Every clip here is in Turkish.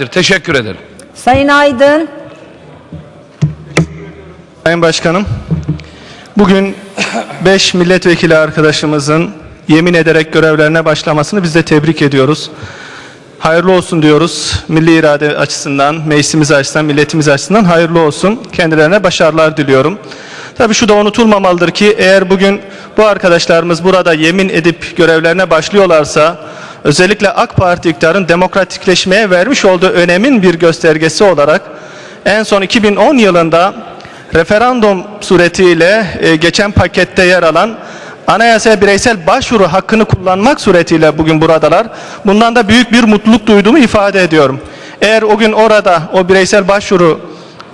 adalettir. Teşekkür ederim. Sayın Aydın. Sayın Başkanım, bugün 5 milletvekili arkadaşımızın yemin ederek görevlerine başlamasını biz de tebrik ediyoruz. Hayırlı olsun diyoruz. Milli irade açısından, meclisimiz açısından, milletimiz açısından hayırlı olsun. Kendilerine başarılar diliyorum. Tabii şu da unutulmamalıdır ki eğer bugün bu arkadaşlarımız burada yemin edip görevlerine başlıyorlarsa özellikle AK Parti iktidarın demokratikleşmeye vermiş olduğu önemin bir göstergesi olarak en son 2010 yılında referandum suretiyle e, geçen pakette yer alan anayasaya bireysel başvuru hakkını kullanmak suretiyle bugün buradalar. Bundan da büyük bir mutluluk duyduğumu ifade ediyorum. Eğer o gün orada o bireysel başvuru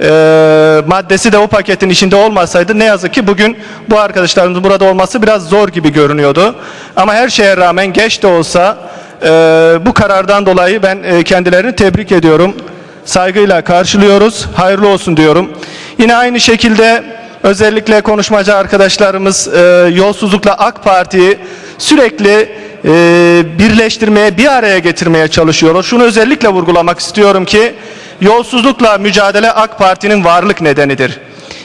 e, maddesi de o paketin içinde olmasaydı ne yazık ki bugün bu arkadaşlarımızın burada olması biraz zor gibi görünüyordu. Ama her şeye rağmen geç de olsa e, bu karardan dolayı ben e, kendilerini tebrik ediyorum saygıyla karşılıyoruz. Hayırlı olsun diyorum. Yine aynı şekilde özellikle konuşmacı arkadaşlarımız e, yolsuzlukla AK Parti'yi sürekli e, birleştirmeye, bir araya getirmeye çalışıyorlar. Şunu özellikle vurgulamak istiyorum ki yolsuzlukla mücadele AK Parti'nin varlık nedenidir.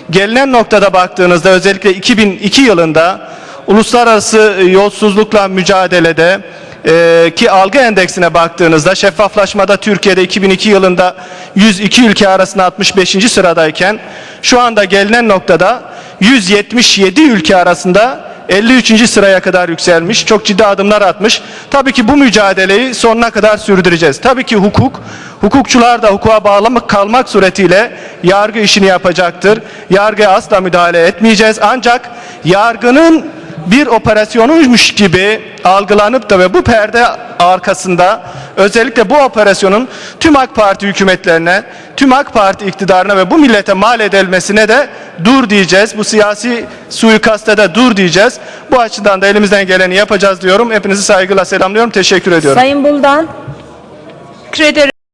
Gelinen noktada baktığınızda özellikle 2002 yılında uluslararası e, yolsuzlukla mücadelede e, ki algı endeksine baktığınızda şeffaflaşmada Türkiye'de 2002 yılında 102 ülke arasında 65. sıradayken şu anda gelinen noktada 177 ülke arasında 53. sıraya kadar yükselmiş. Çok ciddi adımlar atmış. Tabii ki bu mücadeleyi sonuna kadar sürdüreceğiz. Tabii ki hukuk, hukukçular da hukuka bağlı kalmak suretiyle yargı işini yapacaktır. Yargıya asla müdahale etmeyeceğiz. Ancak yargının bir operasyonuymuş gibi algılanıp da ve bu perde arkasında özellikle bu operasyonun tüm AK Parti hükümetlerine, tüm AK Parti iktidarına ve bu millete mal edilmesine de dur diyeceğiz. Bu siyasi suikaste de dur diyeceğiz. Bu açıdan da elimizden geleni yapacağız diyorum. Hepinizi saygıyla selamlıyorum. Teşekkür ediyorum. Sayın Buldan. Teşekkür ederim.